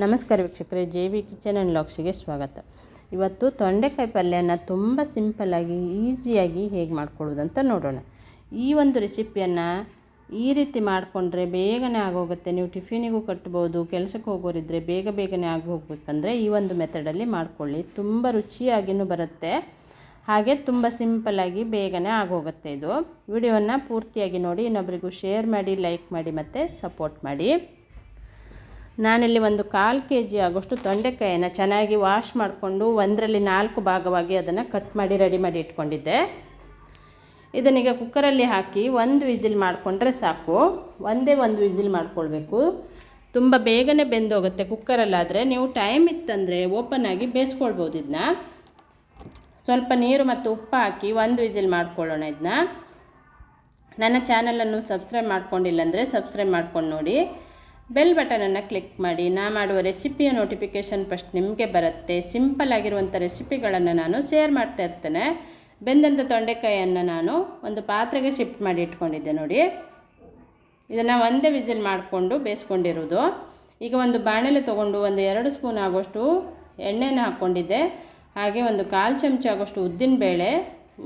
ನಮಸ್ಕಾರ ವೀಕ್ಷಕರೇ J V kitchen and ಲಾಕ್ಸಿಗೆ ಸ್ವಾಗತ. ಇವತ್ತು ತೊಂಡೆಕಾಯಿ ಪಲ್ಯನ ತುಂಬ ಸಿಂಪಲ್ಲಾಗಿ ಈಸಿಯಾಗಿ ಹೇಗೆ ಮಾಡ್ಕೊಳ್ಳೋದಂತ ನೋಡೋಣ. ಈ ಒಂದು ರೆಸಿಪಿಯನ್ನು ಈ ರೀತಿ ಮಾಡಿಕೊಂಡ್ರೆ ಬೇಗನೆ ಆಗೋಗುತ್ತೆ. ನೀವು ಟಿಫಿನಿಗೂ ಕಟ್ಬೋದು, ಕೆಲಸಕ್ಕೆ ಹೋಗೋರಿದ್ದರೆ ಬೇಗ ಬೇಗನೆ ಆಗಿ ಹೋಗ್ಬೇಕಂದ್ರೆ ಈ ಒಂದು ಮೆಥಡಲ್ಲಿ ಮಾಡಿಕೊಳ್ಳಿ. ತುಂಬ ರುಚಿಯಾಗಿಯೂ ಬರುತ್ತೆ. ಹಾಗೆ ತುಂಬ ಸಿಂಪಲ್ಲಾಗಿ ಬೇಗನೆ ಆಗೋಗುತ್ತೆ ಇದು. ವಿಡಿಯೋವನ್ನು ಪೂರ್ತಿಯಾಗಿ ನೋಡಿ ಇನ್ನೊಬ್ಬರಿಗೂ ಶೇರ್ ಮಾಡಿ, ಲೈಕ್ ಮಾಡಿ ಮತ್ತು ಸಪೋರ್ಟ್ ಮಾಡಿ. ನಾನಿಲ್ಲಿ ಒಂದು ಕಾಲು ಕೆ ಜಿ ಆಗೋಷ್ಟು ತೊಂಡೆಕಾಯಿನ ಚೆನ್ನಾಗಿ ವಾಶ್ ಮಾಡಿಕೊಂಡು ಒಂದರಲ್ಲಿ ನಾಲ್ಕು ಭಾಗವಾಗಿ ಅದನ್ನು ಕಟ್ ಮಾಡಿ ರೆಡಿ ಮಾಡಿ ಇಟ್ಕೊಂಡಿದ್ದೆ. ಇದನ್ನೀಗ ಕುಕ್ಕರಲ್ಲಿ ಹಾಕಿ ಒಂದು ವಿಸಿಲ್ ಮಾಡಿಕೊಂಡ್ರೆ ಸಾಕು. ಒಂದೇ ಒಂದು ವಿಸಿಲ್ ಮಾಡ್ಕೊಳ್ಬೇಕು. ತುಂಬ ಬೇಗನೆ ಬೆಂದೋಗುತ್ತೆ ಕುಕ್ಕರಲ್ಲಾದರೆ. ನೀವು ಟೈಮ್ ಇತ್ತಂದರೆ ಓಪನ್ ಆಗಿ ಬೇಯಿಸ್ಕೊಳ್ಬೋದು ಇದನ್ನ ಸ್ವಲ್ಪ ನೀರು ಮತ್ತು ಉಪ್ಪು ಹಾಕಿ ಒಂದು ವಿಸಿಲ್ ಮಾಡ್ಕೊಳ್ಳೋಣ ಇದನ್ನ ನನ್ನ ಚಾನಲನ್ನು ಸಬ್ಸ್ಕ್ರೈಬ್ ಮಾಡ್ಕೊಂಡಿಲ್ಲ ಅಂದರೆ ಸಬ್ಸ್ಕ್ರೈಬ್ ಮಾಡ್ಕೊಂಡು ನೋಡಿ. ಬೆಲ್ ಬಟನನ್ನು ಕ್ಲಿಕ್ ಮಾಡಿ. ನಾ ಮಾಡುವ ರೆಸಿಪಿಯ ನೋಟಿಫಿಕೇಷನ್ ಫಸ್ಟ್ ನಿಮಗೆ ಬರುತ್ತೆ. ಸಿಂಪಲ್ ಆಗಿರುವಂಥ ರೆಸಿಪಿಗಳನ್ನು ನಾನು ಶೇರ್ ಮಾಡ್ತಾ ಇರ್ತೇನೆ. ಬೆಂದಂಥ ತೊಂಡೆಕಾಯಿಯನ್ನು ನಾನು ಒಂದು ಪಾತ್ರೆಗೆ ಶಿಫ್ಟ್ ಮಾಡಿ ಇಟ್ಕೊಂಡಿದ್ದೆ ನೋಡಿ. ಇದನ್ನು ಒಂದೇ ವಿಸಿಲ್ ಮಾಡಿಕೊಂಡು ಬೇಯಿಸ್ಕೊಂಡಿರೋದು. ಈಗ ಒಂದು ಬಾಣಲೆ ತೊಗೊಂಡು ಒಂದು ಎರಡು ಸ್ಪೂನ್ ಆಗೋಷ್ಟು ಎಣ್ಣೆನ ಹಾಕ್ಕೊಂಡಿದ್ದೆ. ಹಾಗೆ ಒಂದು ಕಾಲು ಚಮಚ ಆಗೋಷ್ಟು ಉದ್ದಿನಬೇಳೆ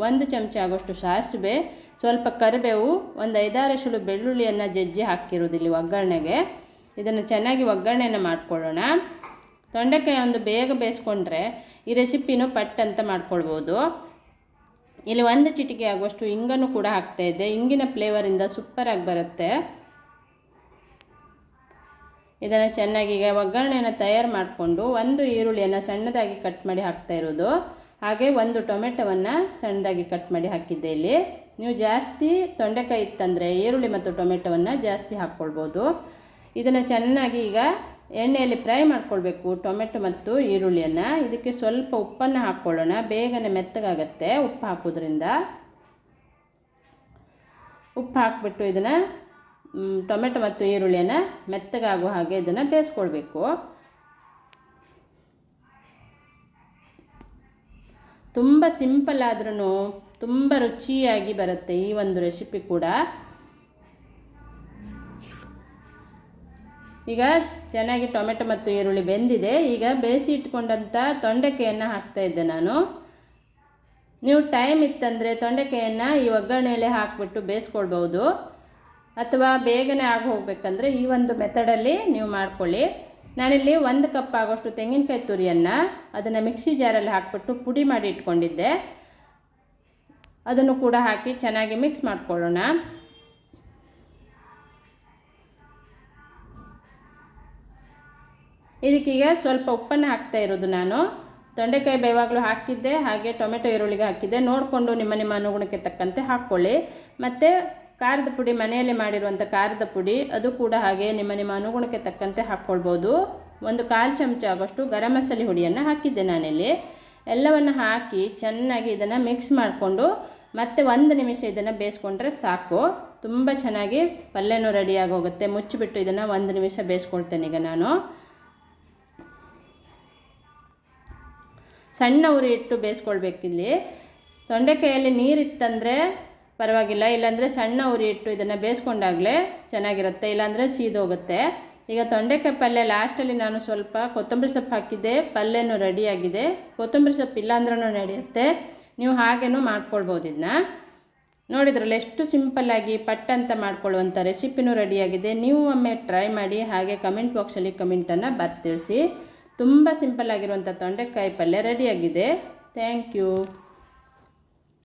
ಒಂದು ಚಮಚ ಆಗೋಷ್ಟು ಸಾಸಿವೆ, ಸ್ವಲ್ಪ ಕರಿಬೇವು, ಒಂದು ಐದಾರು ಅಷ್ಟು ಬೆಳ್ಳುಳ್ಳಿಯನ್ನು ಜಜ್ಜಿ ಹಾಕಿರೋದಿಲ್ಲಿ ಒಗ್ಗರಣೆಗೆ. ಇದನ್ನು ಚೆನ್ನಾಗಿ ಒಗ್ಗರಣೆಯನ್ನು ಮಾಡ್ಕೊಳ್ಳೋಣ. ತೊಂಡೆಕಾಯಿ ಒಂದು ಬೇಗ ಬೇಯಿಸ್ಕೊಂಡ್ರೆ ಈ ರೆಸಿಪಿನೂ ಪಟ್ ಅಂತ ಮಾಡ್ಕೊಳ್ಬೋದು. ಇಲ್ಲಿ ಒಂದು ಚಿಟಿಕೆ ಆಗುವಷ್ಟು ಇಂಗನ್ನು ಕೂಡ ಹಾಕ್ತಾಯಿದ್ದೆ ಇಂಗಿನ ಫ್ಲೇವರಿಂದ ಸೂಪರಾಗಿ ಬರುತ್ತೆ. ಇದನ್ನು ಚೆನ್ನಾಗಿ ಈಗ ಒಗ್ಗರಣೆಯನ್ನು ತಯಾರು ಮಾಡಿಕೊಂಡು ಒಂದು ಈರುಳ್ಳಿಯನ್ನು ಸಣ್ಣದಾಗಿ ಕಟ್ ಮಾಡಿ ಹಾಕ್ತಾ ಇರೋದು. ಹಾಗೆ ಒಂದು ಟೊಮೆಟೊವನ್ನು ಸಣ್ಣದಾಗಿ ಕಟ್ ಮಾಡಿ ಹಾಕಿದ್ದೆ ಇಲ್ಲಿ. ನೀವು ಜಾಸ್ತಿ ತೊಂಡೆಕಾಯಿ ಇತ್ತಂದರೆ ಈರುಳ್ಳಿ ಮತ್ತು ಟೊಮೆಟೊವನ್ನು ಜಾಸ್ತಿ ಹಾಕ್ಕೊಳ್ಬೋದು. ಇದನ್ನು ಚೆನ್ನಾಗಿ ಈಗ ಎಣ್ಣೆಯಲ್ಲಿ ಫ್ರೈ ಮಾಡ್ಕೊಳ್ಬೇಕು. ಟೊಮೆಟೊ ಮತ್ತು ಈರುಳ್ಳಿಯನ್ನು. ಇದಕ್ಕೆ ಸ್ವಲ್ಪ ಉಪ್ಪನ್ನು ಹಾಕ್ಕೊಳ್ಳೋಣ. ಬೇಗನೆ ಮೆತ್ತಗಾಗತ್ತೆ ಉಪ್ಪು ಹಾಕೋದ್ರಿಂದ. ಉಪ್ಪು ಹಾಕ್ಬಿಟ್ಟು ಇದನ್ನು ಟೊಮೆಟೊ ಮತ್ತು ಈರುಳ್ಳಿಯನ್ನು ಮೆತ್ತಗಾಗುವ ಹಾಗೆ ಇದನ್ನು ಬೇಯಿಸ್ಕೊಳ್ಬೇಕು. ತುಂಬ ಸಿಂಪಲ್ ಆದ್ರೂ ತುಂಬ ರುಚಿಯಾಗಿ ಬರುತ್ತೆ ಈ ಒಂದು ರೆಸಿಪಿ ಕೂಡ. ಈಗ ಚೆನ್ನಾಗಿ ಟೊಮೆಟೊ ಮತ್ತು ಈರುಳ್ಳಿ ಬೆಂದಿದೆ. ಈಗ ಬೇಯಿಸಿ ಇಟ್ಕೊಂಡಂಥ ತೊಂಡೆಕಾಯನ್ನು ಹಾಕ್ತಾಯಿದ್ದೆ ನಾನು. ನೀವು ಟೈಮ್ ಇತ್ತಂದರೆ ತೊಂಡೆಕಾಯನ್ನು ಈ ಒಗ್ಗರಣೆಯಲ್ಲಿ ಹಾಕಿಬಿಟ್ಟು ಬೇಯಿಸ್ಕೊಳ್ಬೋದು ಅಥವಾ ಬೇಗನೆ ಆಗಿ ಹೋಗಬೇಕಂದ್ರೆ ಈ ಒಂದು ಮೆಥಡಲ್ಲಿ ನೀವು ಮಾಡ್ಕೊಳ್ಳಿ. ನಾನಿಲ್ಲಿ ಒಂದು ಕಪ್ ಆಗೋಷ್ಟು ತೆಂಗಿನಕಾಯಿ ತುರಿಯನ್ನು ಅದನ್ನು ಮಿಕ್ಸಿ ಜಾರಲ್ಲಿ ಹಾಕ್ಬಿಟ್ಟು ಪುಡಿ ಮಾಡಿ ಇಟ್ಕೊಂಡಿದ್ದೆ. ಅದನ್ನು ಕೂಡ ಹಾಕಿ ಚೆನ್ನಾಗಿ ಮಿಕ್ಸ್ ಮಾಡ್ಕೊಳ್ಳೋಣ. ಇದಕ್ಕೀಗ ಸ್ವಲ್ಪ ಉಪ್ಪನ್ನು ಹಾಕ್ತಾ ಇರೋದು ನಾನು. ತೊಂಡೆಕಾಯಿ ಬೇವಾಗಲೂ ಹಾಕಿದ್ದೆ, ಹಾಗೆ ಟೊಮೆಟೊ ಈರುಳ್ಳಿಗೆ ಹಾಕಿದ್ದೆ. ನೋಡಿಕೊಂಡು ನಿಮ್ಮ ನಿಮ್ಮ ಅನುಗುಣಕ್ಕೆ ತಕ್ಕಂತೆ ಹಾಕ್ಕೊಳ್ಳಿ. ಮತ್ತು ಖಾರದ ಪುಡಿ, ಮನೆಯಲ್ಲಿ ಮಾಡಿರುವಂಥ ಖಾರದ ಪುಡಿ, ಅದು ಕೂಡ ಹಾಗೆ ನಿಮ್ಮ ನಿಮ್ಮ ಅನುಗುಣಕ್ಕೆ ತಕ್ಕಂತೆ ಹಾಕ್ಕೊಳ್ಬೋದು. ಒಂದು ಕಾಲು ಚಮಚ ಆಗೋಷ್ಟು ಗರಂ ಮಸಾಲೆ ಹುಡಿಯನ್ನು ಹಾಕಿದ್ದೆ ನಾನಿಲ್ಲಿ. ಎಲ್ಲವನ್ನು ಹಾಕಿ ಚೆನ್ನಾಗಿ ಇದನ್ನು ಮಿಕ್ಸ್ ಮಾಡಿಕೊಂಡು ಮತ್ತೆ ಒಂದು ನಿಮಿಷ ಇದನ್ನು ಬೇಯಿಸ್ಕೊಂಡ್ರೆ ಸಾಕು. ತುಂಬ ಚೆನ್ನಾಗಿ ಪಲ್ಯನೂ ರೆಡಿಯಾಗಿ ಹೋಗುತ್ತೆ ಮುಚ್ಚಿಬಿಟ್ಟು ಇದನ್ನು ಒಂದು ನಿಮಿಷ ಬೇಯಿಸ್ಕೊಳ್ತೇನೆ ಈಗ ನಾನು. ಸಣ್ಣ ಉರಿ ಇಟ್ಟು ಬೇಯಿಸ್ಕೊಳ್ಬೇಕಿಲ್ಲಿ ತೊಂಡೆಕಾಯಲ್ಲಿ ನೀರಿತ್ತಂದರೆ ಪರವಾಗಿಲ್ಲ, ಇಲ್ಲಾಂದರೆ ಸಣ್ಣ ಉರಿ ಇಟ್ಟು ಇದನ್ನು ಬೇಯಿಸ್ಕೊಂಡಾಗಲೇ ಚೆನ್ನಾಗಿರುತ್ತೆ, ಇಲ್ಲಾಂದರೆ ಸೀದೋಗುತ್ತೆ. ಈಗ ತೊಂಡೆಕಾಯಿ ಪಲ್ಯ ಲಾಸ್ಟಲ್ಲಿ ನಾನು ಸ್ವಲ್ಪ ಕೊತ್ತಂಬರಿ ಸೊಪ್ಪು ಹಾಕಿದ್ದೆ, ಪಲ್ಯನೂ ರೆಡಿಯಾಗಿದೆ ಕೊತ್ತಂಬರಿ ಸೊಪ್ಪು ಇಲ್ಲಾಂದ್ರೂ ನಡೆಯುತ್ತೆ. ನೀವು ಹಾಗೇನೂ ಮಾಡ್ಕೊಳ್ಬೋದು ಇದನ್ನ ನೋಡಿದ್ರಲ್ಲ ಎಷ್ಟು ಸಿಂಪಲ್ಲಾಗಿ ಪಟ್ ಅಂತ ಮಾಡ್ಕೊಳ್ಳುವಂಥ ರೆಸಿಪಿನೂ ರೆಡಿಯಾಗಿದೆ ನೀವು ಒಮ್ಮೆ ಟ್ರೈ ಮಾಡಿ, ಹಾಗೆ ಕಮೆಂಟ್ ಬಾಕ್ಸಲ್ಲಿ ಕಮೆಂಟನ್ನು ಬರ್ತಿಳಿಸಿ ತುಂಬ ಸಿಂಪಲ್ ಆಗಿರುವಂಥ ತೊಂಡೆಕಾಯಿ ಪಲ್ಯ ರೆಡಿಯಾಗಿದೆ ಥ್ಯಾಂಕ್ ಯು